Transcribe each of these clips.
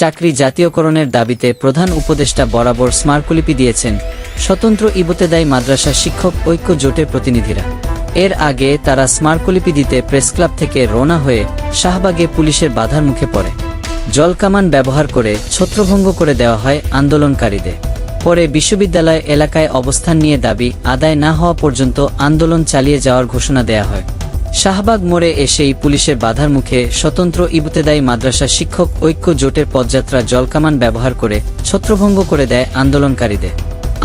চাকরি জাতীয়করণের দাবিতে প্রধান উপদেষ্টা বরাবর স্মারকলিপি দিয়েছেন স্বতন্ত্র ইবতেদায়ী মাদ্রাসা শিক্ষক ঐক্য জোটের প্রতিনিধিরা। এর আগে তারা স্মারকলিপি দিতে প্রেসক্লাব থেকে রওনা হয়ে শাহবাগে পুলিশের বাধার মুখে পড়ে। জলকামান ব্যবহার করে ছত্রভঙ্গ করে দেওয়া হয় আন্দোলনকারীদের। পরে বিশ্ববিদ্যালয় এলাকায় অবস্থান নিয়ে দাবি আদায় না হওয়া পর্যন্ত আন্দোলন চালিয়ে যাওয়ার ঘোষণা দেয়া হয়। শাহবাগ মোড়ে এসেই পুলিশের বাধার মুখে স্বতন্ত্র ইবতেদায়ী মাদ্রাসা শিক্ষক ঐক্য জোটের পদযাত্রা জলকামান ব্যবহার করে ছত্রভঙ্গ করে দেয় আন্দোলনকারীদের।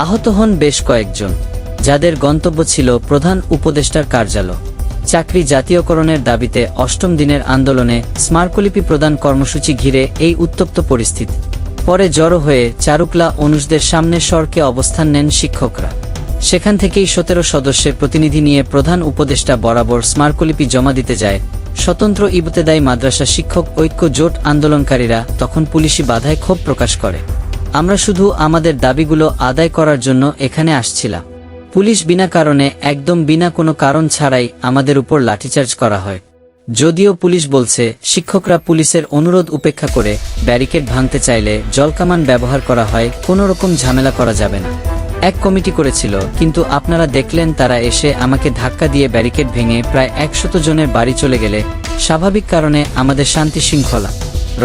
আহত হন বেশ কয়েকজন, যাদের গন্তব্য ছিল প্রধান উপদেষ্টার কার্যালয়। চাকরি জাতীয়করণের দাবিতে অষ্টম দিনের আন্দোলনে স্মারকলিপি প্রদান কর্মসূচি ঘিরে এই উত্তপ্ত পরিস্থিতি। পরে জড়ো হয়ে চারুকলা অনুষদের সামনে সড়কে অবস্থান নেন শিক্ষকরা। সেখান থেকেই সতেরো সদস্যের প্রতিনিধি নিয়ে প্রধান উপদেষ্টা বরাবর স্মারকলিপি জমা দিতে যায়। স্বতন্ত্র ইবতেদায়ী মাদ্রাসা শিক্ষক ঐক্য জোট আন্দোলনকারীরা তখন পুলিশি বাধায় ক্ষোভ প্রকাশ করে। আমরা শুধু আমাদের দাবিগুলো আদায় করার জন্য এখানে আসছিলাম। পুলিশ বিনা কারণে, একদম বিনা কোনো কারণ ছাড়াই আমাদের উপর লাঠিচার্জ করা হয়। যদিও পুলিশ বলছে, শিক্ষকরা পুলিশের অনুরোধ উপেক্ষা করে ব্যারিকেড ভাঙতে চাইলে জলকামান ব্যবহার করা হয়, কোনো রকম ঝামেলা করা যাবে না। এক কমিটি করেছিল, কিন্তু আপনারা দেখলেন তারা এসে আমাকে ধাক্কা দিয়ে ব্যারিকেড ভেঙে প্রায় একশত জনের বাড়ি চলে গেলে। স্বাভাবিক কারণে আমাদের শান্তি শৃঙ্খলা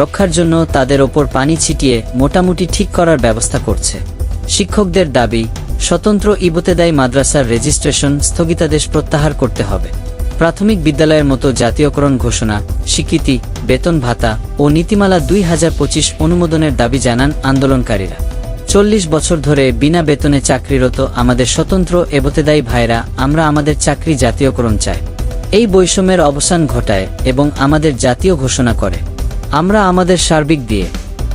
রক্ষার জন্য তাদের ওপর পানি ছিটিয়ে মোটামুটি ঠিক করার ব্যবস্থা করছে। শিক্ষকদের দাবি, স্বতন্ত্র ইবতেদায়ী মাদ্রাসার রেজিস্ট্রেশন স্থগিতাদেশ প্রত্যাহার করতে হবে। প্রাথমিক বিদ্যালয়ের মতো জাতীয়করণ ঘোষণা, স্বীকৃতি, বেতন ভাতা ও নীতিমালা দুই হাজার পঁচিশ অনুমোদনের দাবি জানান আন্দোলনকারীরা। চল্লিশ বছর ধরে বিনা বেতনে চাকরিরত আমাদের স্বতন্ত্র এবতেদায়ী ভাইরা, আমরা আমাদের চাকরি জাতীয়করণ চাই। এই বৈষম্যের অবসান ঘটায় এবং আমাদের জাতীয় ঘোষণা করে। আমরা আমাদের সার্বিক দিয়ে।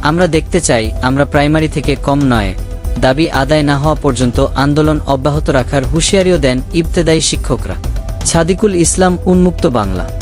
আমরা দেখতে চাই, আমরা প্রাইমারি থেকে কম নয়। দাবি আদায় না হওয়া পর্যন্ত আন্দোলন অব্যাহত রাখার হুঁশিয়ারিও দেন ইবতেদায়ী শিক্ষকরা। ছাদিকুল ইসলাম, উন্মুক্ত বাংলা।